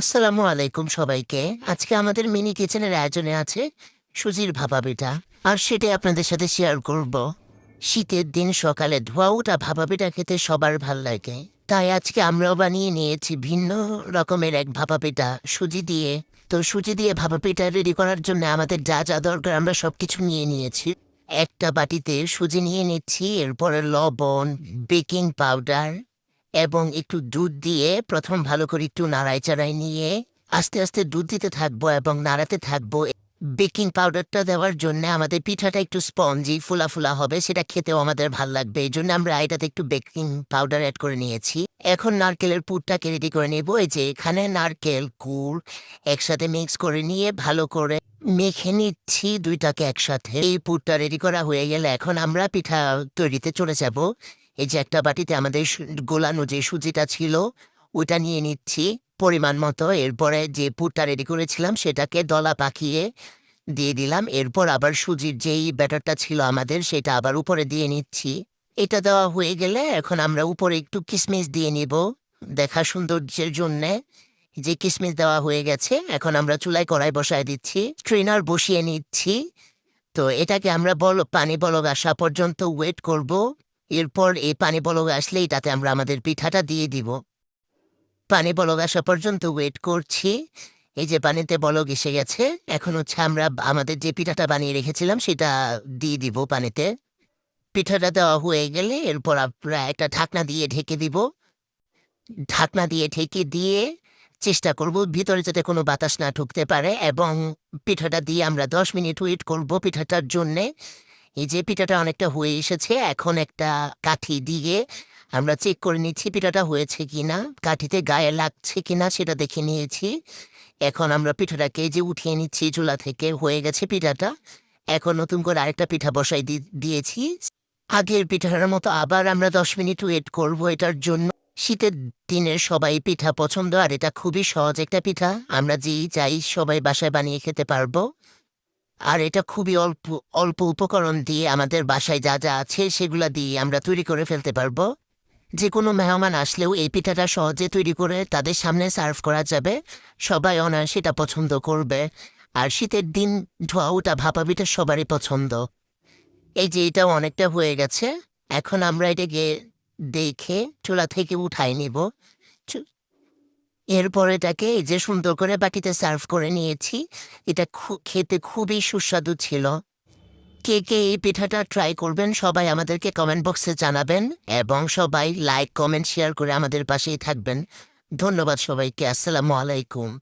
আসসালামু আলাইকুম সবাইকে। আজকে আমাদের মিনি কিচেনের আয়োজনে আছে সুজির ভাপা পিঠা, আর সেটাই আপনাদের সাথে শেয়ার করব। শীতের দিন সকালে ধোয়া ওঠা ভাপা পিঠা খেতে সবার ভালো লাগে। তাই আজকে আমরাও বানিয়ে নিয়েছি ভিন্ন রকমের এক ভাপা পিঠা, সুজি দিয়ে। তো সুজি দিয়ে ভাপা পিঠা রেডি করার জন্য আমাদের যা যা দরকার আমরা সব কিছু নিয়ে নিয়েছি। একটা বাটিতে সুজি নিয়ে নিচ্ছি, এরপরে লবণ, বেকিং পাউডার এবং একটু দুধ দিয়ে প্রথম ভালো করে একটু নাড়াই চাড়াই নিয়ে আস্তে আস্তে দুধ দিতে থাকব এবং নাড়াতে থাকব। বেকিং পাউডারটা দেওয়ার জন্য আমাদের পিঠাটা একটু স্পঞ্জি, ফুলা ফুলা হবে, সেটা খেতেও আমাদের ভালো লাগবে। এই জন্য আমরা এটাতে একটু বেকিং পাউডার অ্যাড করে নিয়েছি। এখন নারকেলের পুরটাকে রেডি করে নেব। এই যে এখানে নারকেল, গুড় একসাথে মিক্স করে নিয়ে ভালো করে মেখে নিচ্ছি দুইটাকে একসাথে। এই পুরটা রেডি করা হয়ে গেলে এখন আমরা পিঠা তৈরিতে চলে যাব। এই যে একটা বাটিতে আমাদের গোলানো যে সুজিটা ছিল ওটা নিয়ে নিচ্ছি পরিমাণ মতো। এরপরে যে পুরটা রেডি করেছিলাম, সেটাকে দলা পাকিয়ে দিয়ে দিলাম। এরপর আবার সুজির যেই ব্যাটারটা ছিল আমাদের, সেটা আবার উপরে দিয়ে নিচ্ছি। এটা দেওয়া হয়ে গেলে এখন আমরা উপরে একটু কিসমিস দিয়ে নিব দেখা সৌন্দর্যের জন্যে। যে কিসমিস দেওয়া হয়ে গেছে, এখন আমরা চুলায় কড়াই বসায় দিচ্ছি ট্রেনার বসিয়ে নিচ্ছি। তো এটাকে আমরা বল, পানি বলক আসা পর্যন্ত ওয়েট করব। এরপর এই পানি বলক আসলেই তাতে আমরা আমাদের পিঠাটা দিয়ে দিব। পানি বলক আসা পর্যন্ত ওয়েট করছি। এই যে পানিতে বলক এসে গেছে, এখন হচ্ছে আমরা আমাদের যে পিঠাটা বানিয়ে রেখেছিলাম সেটা দিয়ে দিব পানিতে। পিঠাটা দেওয়া হয়ে গেলে এরপর আমরা একটা ঢাকনা দিয়ে ঢেকে দিব। ঢাকনা দিয়ে ঢেকে দিয়ে চেষ্টা করব ভিতরে যাতে কোনো বাতাস না ঢুকতে পারে এবং পিঠাটা দিয়ে আমরা দশ মিনিট ওয়েট করব পিঠাটার জন্যে। এই যে পিঠাটা অনেকটা হয়ে এসেছে, এখন একটা কাঠি দিয়ে আমরা চেক করে নিচ্ছি পিঠাটা হয়েছে কিনা, কাঠিতে গায়ে লাগছে কিনা সেটা দেখে নিয়েছি। এখন আমরা পিঠাটাকে যে উঠিয়ে নিচ্ছি চুলা থেকে, হয়ে গেছে পিঠাটা। এখন নতুন করে আরেকটা পিঠা বসাই দিয়েছি। আগের পিঠার মতো আবার আমরা দশ মিনিট ওয়েট করব এটার জন্য। শীতের দিনের সবাই পিঠা পছন্দ, আর এটা খুবই সহজ একটা পিঠা। আমরা যেই চাই সবাই বাসায় বানিয়ে খেতে পারব। আর এটা খুবই অল্প অল্প উপকরণ দিয়ে আমাদের বাসায় যা যা আছে সেগুলা দিয়ে আমরা তৈরি করে ফেলতে পারব। যে কোনো মেহমান আসলেও এই পিঠাটা সহজে তৈরি করে তাদের সামনে সার্ভ করা যাবে। সবাই অনার সেটা পছন্দ করবে। আর শীতের দিন ধোয়া ওটা ভাপা পিঠা সবারই পছন্দ। এই যে এটা অনেকটা হয়ে গেছে। এখন আমরা এটাকে দেখে চুলা থেকে উঠাই নিব। এরপর এটাকে এই যে সুন্দর করে বাটিতে সার্ভ করে নিয়েছি, এটা খেতে খুবই সুস্বাদু ছিল। কে কে এই পিঠাটা ট্রাই করবেন সবাই আমাদেরকে কমেন্ট বক্সে জানাবেন এবং সবাই লাইক, কমেন্ট, শেয়ার করে আমাদের পাশেই থাকবেন। ধন্যবাদ সবাইকে, আসসালামু আলাইকুম।